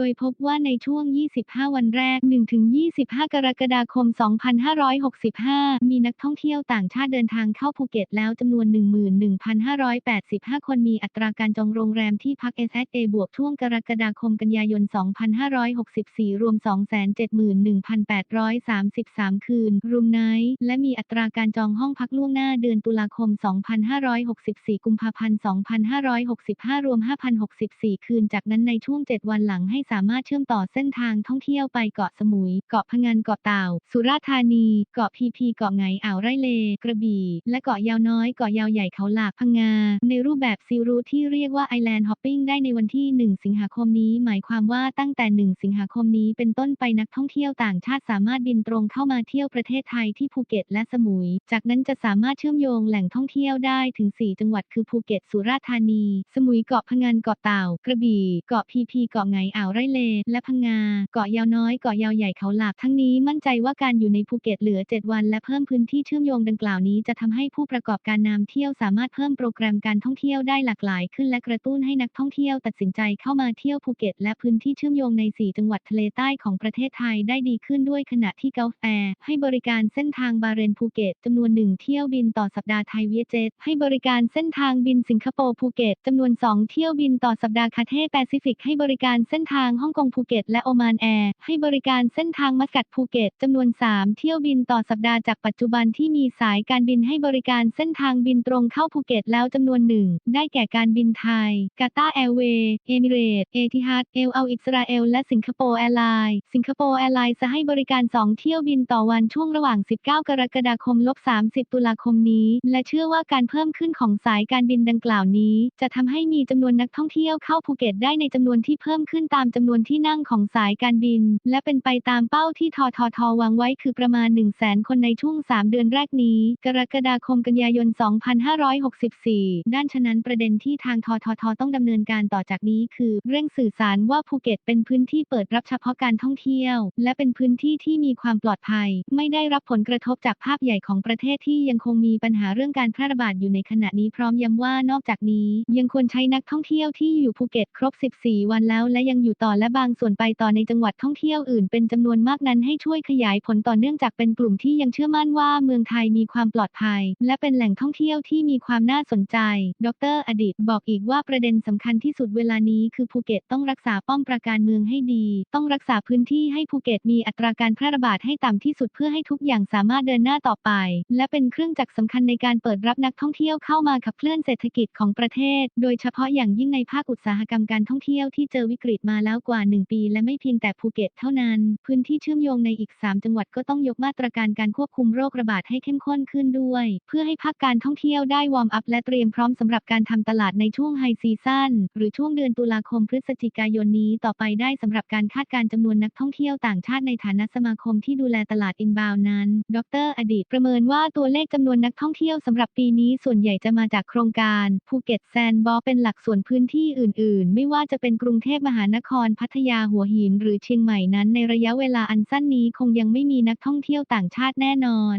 โดยพบว่าในช่วง 25 วันแรก 1-25 กรกฎาคม 2565 มีนักท่องเที่ยวต่างชาติเดินทางเข้าภูเก็ตแล้วจำนวน 11,585 คนมีอัตราการจองโรงแรมที่พัก SSA บวกช่วงกรกฎาคมกันยายน 2564 รวม 271,833 คืน รูมไนท์และมีอัตราการจองห้องพักล่วงหน้าเดือนตุลาคม 2564 กุมภาพันธ์ 2565 รวม 5,064 คืน จากนั้นในช่วง 7 วันหลังให้สามารถเชื่อมต่อเส้นทางท่องเที่ยวไปเกาะสมุย เกาะพะงัน เกาะเต่า สุราษฎร์ธานี เกาะพีพี เกาะไหงอ่าวไร่เล กระบี่ และเกาะยาวน้อย เกาะยาวใหญ่เขาหลากพังงา ในรูปแบบซีรูทที่เรียกว่าไอแลนด์ฮอปปิ้งได้ในวันที่ 1 สิงหาคมนี้ หมายความว่าตั้งแต่ 1 สิงหาคมนี้เป็นต้นไปนักท่องเที่ยวต่างชาติสามารถบินตรงเข้ามาเที่ยวประเทศไทยที่ภูเก็ตและสมุย จากนั้นจะสามารถเชื่อมโยงแหล่งท่องเที่ยวได้ถึง 4 จังหวัดคือภูเก็ต สุราษฎร์ธานี สมุย เกาะพะงัน เกาะเต่า กระบี่ เกาะพีพี เกาะไหงอ่าวไร่เล และพังงา เกาะยาวน้อย เกาะยาวใหญ่เขาหลากทั้งนี้มั่นใจว่าการอยู่ในภูเก็ตเหลือ 7 วัน และเพิ่มพื้นที่เชื่อมโยงดังกล่าวนี้จะทำให้ผู้ประกอบการนำเที่ยวสามารถเพิ่มโปรแกรมการท่องเที่ยวได้หลากหลายขึ้นและกระตุ้นให้นักท่องเที่ยวตัดสินใจเข้ามาเที่ยวภูเก็ตและพื้นที่เชื่อมโยงใน 4 จังหวัดทะเลใต้ของประเทศไทยได้ดีขึ้นด้วยขณะที่เกาแอร์ให้บริการเส้นทางบาเรนภูเก็ตจำนวนหนึ่งเที่ยวบินต่อสัปดาห์ไทยเวียเจ็ตให้บริการเส้นทางบินสิงคโปร์ภูเก็ตจำนวน 2 เที่ยวบินต่อสัปดาห์คาเทแปซิฟิกให้บริการเส้นทางางฮ่องกงภูเก็ตและโอมานแอร์ ให้บริการเส้นทางมัสกัดภูเก็ตจำนวน 3 เที่ยวบินต่อสัปดาห์จากปัจจุบันที่มีสายการบินให้บริการเส้นทางบินตรงเข้าภูเก็ตแล้วจำนวนหนึ่งได้แก่การบินไทย กาตาร์แอร์เวย์ เอมิเรตเอทิฮัดเอลเอาอิสราเอล และสิงคโปร์แอร์ไลน์ สิงคโปร์แอร์ไลน์จะให้บริการ 2 เที่ยวบินต่อวันช่วงระหว่าง 19 กรกฎาคมลบ30 ตุลาคมนี้ และเชื่อว่าการเพิ่มขึ้นของสายการบินดังกล่าวนี้ จะทำให้มีจำนวนนักท่องเที่ยวเข้าภูเก็ตได้ในจำนวนที่เพิ่มขึ้นตามจำนวนที่นั่งของสายการบิน และเป็นไปตามเป้าที่ทททวางไว้คือประมาณ 1 0 0 0 0แสนคนในช่วง 3 เดือนแรกนี้ กรกฎาคมกันยายน 2564 ด้านฉะนั้นประเด็นที่ทางทททต้องดำเนินการต่อจากนี้คือ เร่งสื่อสารว่าภูเก็ตเป็นพื้นที่เปิดรับเฉพาะการท่องเที่ยว และเป็นพื้นที่ที่มีความปลอดภัย ไม่ได้รับผลกระทบจากภาพใหญ่ของประเทศที่ยังคงมีปัญหาเรื่องการแพร่ระบาดอยู่ในขณะนี้พร้อมย้ำว่านอกจากนี้ ยังควรใช้นักท่องเที่ยวที่อยู่ภูเก็ตครบ 14 วันแล้วและยังอยู่ต่อและบางส่วนไปต่อในจังหวัดท่องเที่ยวอื่นเป็นจำนวนมากนั้นให้ช่วยขยายผลต่อเนื่องจากเป็นกลุ่มที่ยังเชื่อมั่นว่าเมืองไทยมีความปลอดภัย และเป็นแหล่งท่องเที่ยวที่มีความน่าสนใจ ดร อดิตบอกอีกว่าประเด็นสำคัญที่สุดเวลานี้คือภูเก็ตต้องรักษาป้อมปราการเมืองให้ดี ต้องรักษาพื้นที่ให้ภูเก็ตมีอัตราการแพร่ระบาดให้ต่ำที่สุดเพื่อให้ทุกอย่างสามารถเดินหน้าต่อไป และเป็นเครื่องจักรสำคัญในการเปิดรับนักท่องเที่ยวเข้ามาขับเคลื่อนเศรษฐกิจของประเทศ โดยเฉพาะอย่างยิ่งในภาคอุตสาหกรรมการท่องเที่ยวที่เจอวิกฤตมาแล้วกว่า 1 ปีและไม่เพียงแต่ภูเก็ตเท่านั้น พื้นที่เชื่อมโยงในอีก 3 จังหวัดก็ต้องยกมาตรการการควบคุมโรคระบาดให้เข้มข้นขึ้นด้วย เพื่อให้ภาคการท่องเที่ยวได้วอร์มอัพและเตรียมพร้อมสำหรับการทำตลาดในช่วงไฮซีซั่นหรือช่วงเดือนตุลาคมพฤศจิกายนนี้ต่อไปได้สำหรับการคาดการณ์จำนวนนักท่องเที่ยวต่างชาติในฐานะสมาคมที่ดูแลตลาดอินบาวนั้น ดร อดีตประเมินว่าตัวเลขจำนวนนักท่องเที่ยวสำหรับปีนี้ส่วนใหญ่จะมาจากโครงการภูเก็ตแซนด์บ็อกเป็นหลักส่วนพื้นที่อื่น ๆ ไม่ว่าจะเป็นกรุงเทพมหานครพัทยาหัวหินหรือเชียงใหม่นั้นในระยะเวลาอันสั้นนี้คงยังไม่มีนักท่องเที่ยวต่างชาติแน่นอน